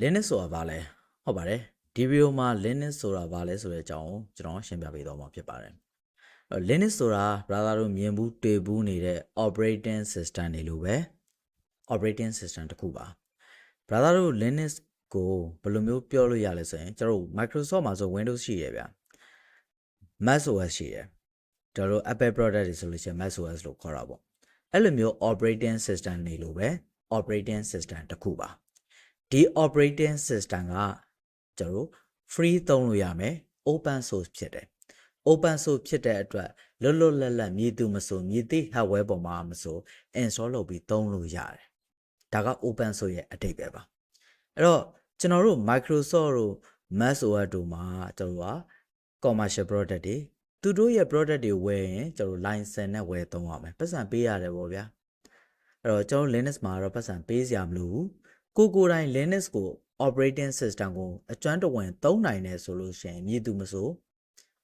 Linux ဆိုတာဘာလဲဟုတ်ပါတယ်ဒီဗီဒီယိုမှာ Linux ဆိုတာဘာလဲဆိုတဲ့အကြောင်းကိုကျွန်တော်ရှင်းပြပေးသွားမှာဖြစ်ပါတယ်အဲ့တော့ Linux ဆိုတာ brother တို့မြင်ဘူးတွေ့ဘူးနေတဲ့ operating system တွေလို့ပဲ operating system တစ်ခုပါ brother တို့ Linux ကိုဘယ်လိုမျိုးပြောလို့ရလဲဆိုရင်ကျွန်တော်တို့ Microsoft မှာဆို Windows ရှိရဗျာ Mac OS ရှိရကျွန်တော်တို့ Apple product တွေဆိုလို့ရှိရင် Mac OS လို့ခေါ်တာပေါ့အဲ့လိုမျိုး operating system တွေလို့ပဲ operating system တစ်ခုပါ ဒီ operating system ကကျွန်တော်တို့ free သုံးလို့ရမယ် open source ဖြစ်တယ် open source ဖြစ်တဲ့အတွက်လွတ်လွတ်လပ်လပ်မြည်သူမဆိုမြည်သည့် hardware ပေါ်မှာမဆို install လုပ်ပြီးသုံးလို့ရတယ်ဒါက open source ရဲ့အတိတ်ပဲပါအဲ့တော့ကျွန်တော်တို့ Microsoft တို့ Mac OS တို့မှာကျွန်တော်တို့က commercial product တွေသူတို့ရဲ့ product တွေဝယ်ရင်ကျွန်တော်တို့ license နဲ့ဝယ်သုံးရမယ်ပတ်စံပေးရတယ်ပေါ့ဗျာအဲ့တော့ကျွန်တော်တို့ Linux မှာတော့ပတ်စံပေးစရာမလိုဘူး ကိုကိုယ်တိုင် Linux ကို operating system ကိုအကျွမ်းတဝင်သုံးနိုင်တယ်ဆိုလို့ရှိရင်မြည်သူမဆို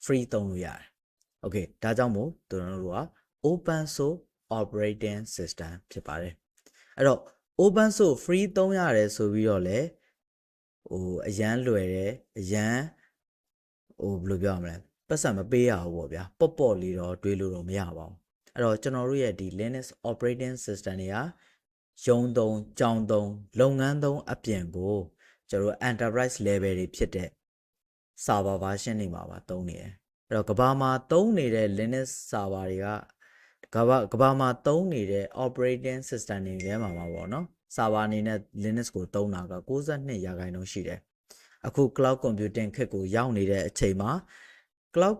free သုံးလို့ရတယ်။ Okay ဒါကြောင့်မို့ကျွန်တော်တို့က open source operating system ဖြစ်ပါတယ်။အဲ့တော့ open source free သုံးရတယ်ဆိုပြီးတော့လေဟိုအရန်လွယ်တယ်အရန်ဟိုဘယ်လိုပြောရမလဲပတ်စံမပေးရဘူးပေါ့ဗျာပေါ့ပေါ့လေးတော့တွေးလို့တော့မရပါဘူး။အဲ့တော့ကျွန်တော်တို့ရဲ့ဒီ Linux operating system တွေက ရုံးသုံးကြောင်းသုံးလုပ်ငန်းသုံးအပြင်ကိုကျွန်တော်တို့ enterprise level တွေဖြစ်တဲ့ server version တွေမှာပါသုံးနေတယ်အဲ့တော့ကဘာမှာသုံးနေတဲ့ Linux server တွေကကဘာကဘာမှာသုံးနေတဲ့ operating system တွေထဲမှာပါပေါ့နော် server အနေနဲ့ Linux ကိုသုံးတာက62ရာခိုင်နှုန်းရှိတယ်အခု cloud computing ခက်ကိုရောက်နေတဲ့အချိန်မှာ cloud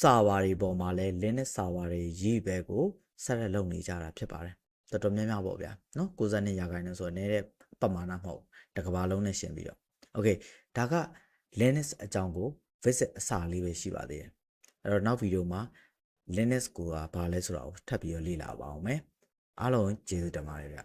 server တွေပေါ်မှာလဲ Linux server တွေရေးပဲကိုဆက်လက်လုပ်နေကြတာဖြစ်ပါတယ် တော်တော်များများပေါ့ဗျာနော်62ရာခိုင်နှုန်းဆိုတော့နည်းတဲ့ပမာဏမဟုတ်ဘူးတစ်ကမ္ဘာလုံးနဲ့ရှင်ပြီးတော့ okay ဒါက Linux အကြောင်းကို visit အစာလေးပဲရှိပါသေးတယ်အဲ့တော့နောက်ဗီဒီယိုမှာ Linux ကိုကဘာလဲဆိုတာကိုထပ်ပြီးတော့လေ့လာပါအောင်မယ်အားလုံးကျေးဇူးတင်ပါတယ်ဗျ